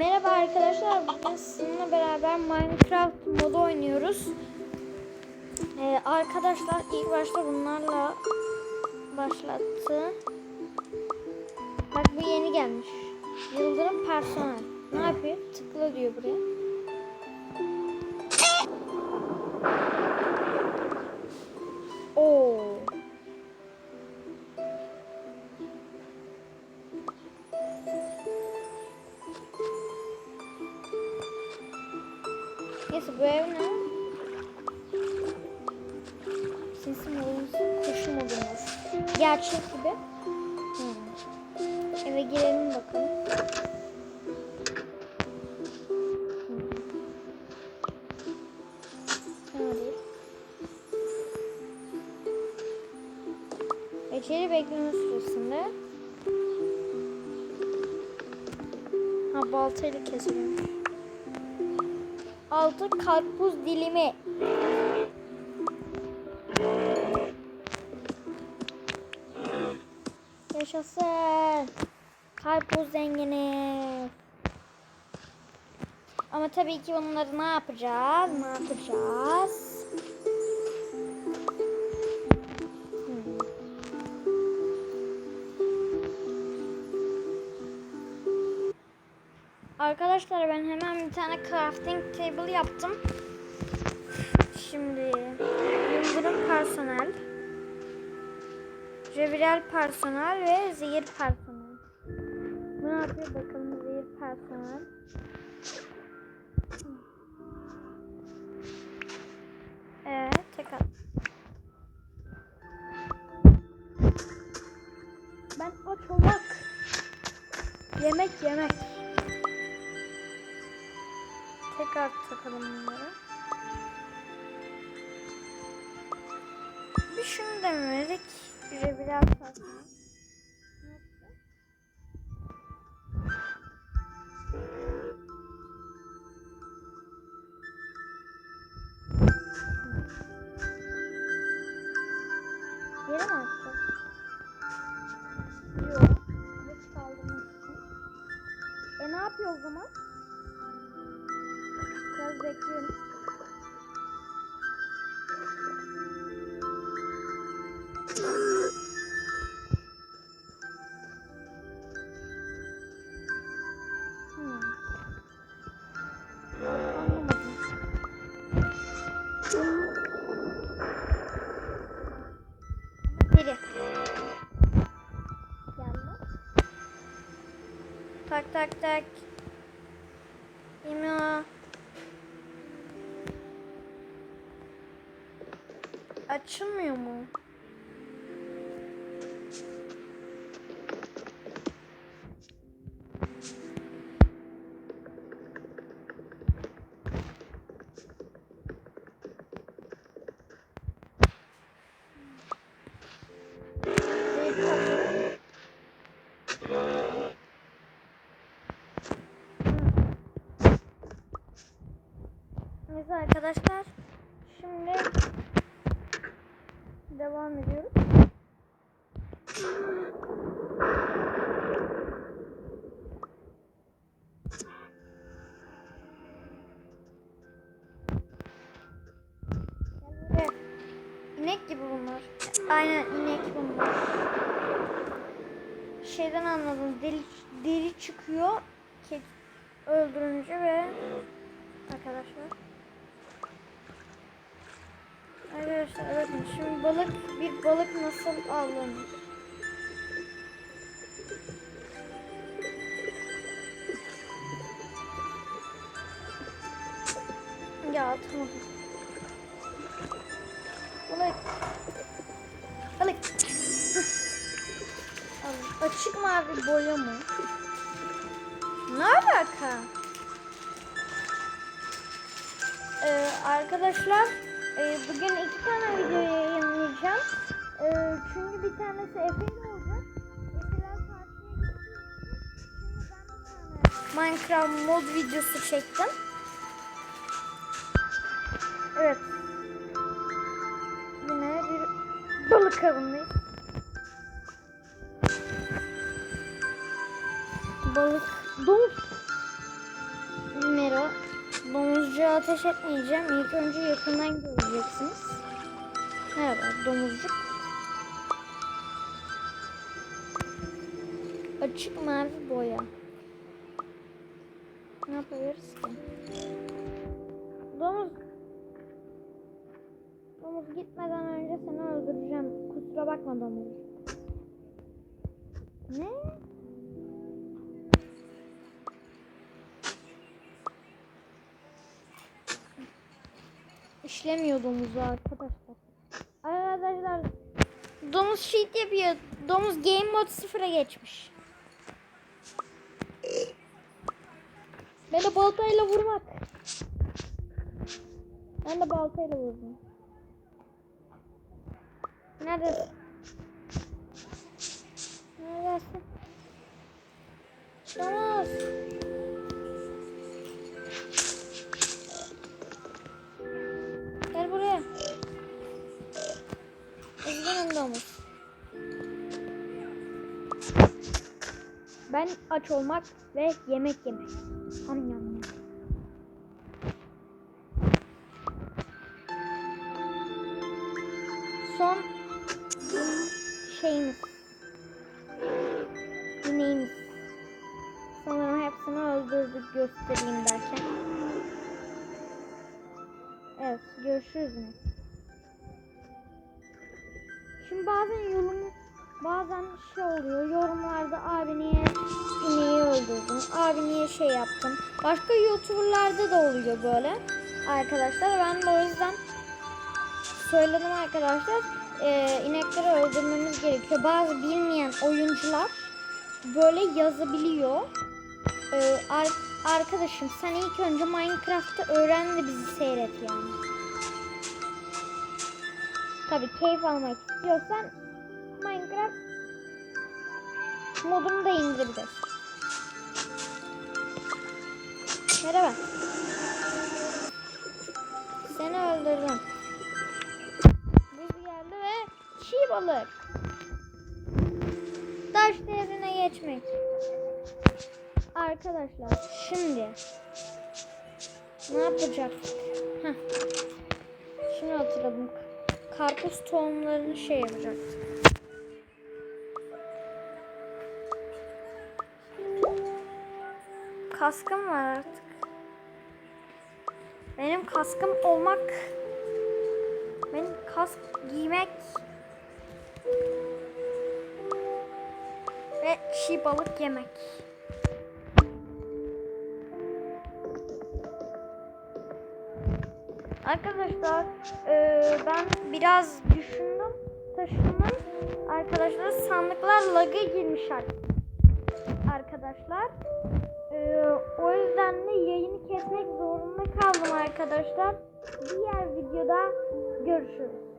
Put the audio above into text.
Merhaba arkadaşlar. Bugün sizinle beraber Minecraft modu oynuyoruz. Ee, arkadaşlar ilk başta bunlarla başlattı. Bak bu yeni gelmiş. Yıldırım personel. Ne yapıyor? Tıkla diyor buraya. Neyse bu ev ne? Sinsi modumuz, koşu modumuz. Gerçek gibi. Hmm. Eve girelim bakalım. Hmm. İçeri bekleme sırasında ha baltayla keselim. 6 karpuz dilimi. Yaşasın. Karpuz zengini. Ama tabii ki bunları ne yapacağız? Ne yapacağız? Arkadaşlar ben hemen bir tane crafting table yaptım. Şimdi yıldırım personel, reviral personel ve zehir personel. Ne yapıyor bakalım zehir personel. Evet tek at. Bir şunu denemedik. Şöyle biraz fazla. Tak tak. İmo. Açılmıyor mu? Arkadaşlar. Şimdi devam ediyoruz. İnek gibi bunlar. Aynen inek bunlar. Şeyden anladım. Deli, deri çıkıyor. Öldürünce ve arkadaşlar. Arkadaşlar evet şimdi balık bir balık nasıl avlanır? Ya tamam. Balık. Balık. Al, Açık mavi boya mı? Ne alaka? Ee, arkadaşlar e, bugün iki tane video yayınlayacağım. E, çünkü bir tanesi Efe'yle olacak. Efe'ler partiye için şimdi ben Minecraft mod videosu çektim. Evet. Yine bir balık avındayız. Balık. Domuz. Önce ateş etmeyeceğim. İlk önce yakından göreceksiniz. Merhaba domuzcuk. Açık mavi boya. Ne yapabiliriz ki? Domuz. Domuz gitmeden önce seni öldüreceğim. Kusura bakma domuz. Ne? İşlemiyor domuzu arkadaşlar. Arkadaşlar domuz cheat yapıyor. Domuz game mode sıfıra geçmiş. Beni baltayla vurmak. Ben de baltayla vurdum. Neredesin? Neredesin? Domuz. Ben aç olmak ve yemek yemek. Ham yam yam. Son şeyimiz. Dineğimiz. Sanırım hepsini öldürdük göstereyim derken. Evet görüşürüz yine. Şimdi bazen yorum bazen şey oluyor yorumlarda abi niye ineği öldürdün abi niye şey yaptın? Başka youtuberlarda da oluyor böyle arkadaşlar. Ben de o yüzden söyledim arkadaşlar. E, inekleri öldürmemiz gerekiyor. Bazı bilmeyen oyuncular böyle yazabiliyor. E, ar- arkadaşım sen ilk önce Minecraft'ı öğren de bizi seyret yani. Tabii keyif almak istiyorsan Minecraft modunu da indirebilirsin. Merhaba. Seni öldürdüm. Buz geldi ve çiğ balık. Taş devrine geçmek. Arkadaşlar şimdi ne yapacaktık? Heh. Şunu hatırladım. Karpuz tohumlarını şey yapacaktık. Kaskım var artık. Benim kaskım olmak benim kask giymek ve çiğ balık yemek. Arkadaşlar eee, ben biraz düşündüm. Taşımın arkadaşlar sandıklar lag'a girmiş artık. Arkadaşlar. Eee, o yüzden de yayını kesmek zorunda kaldım arkadaşlar. Diğer videoda görüşürüz.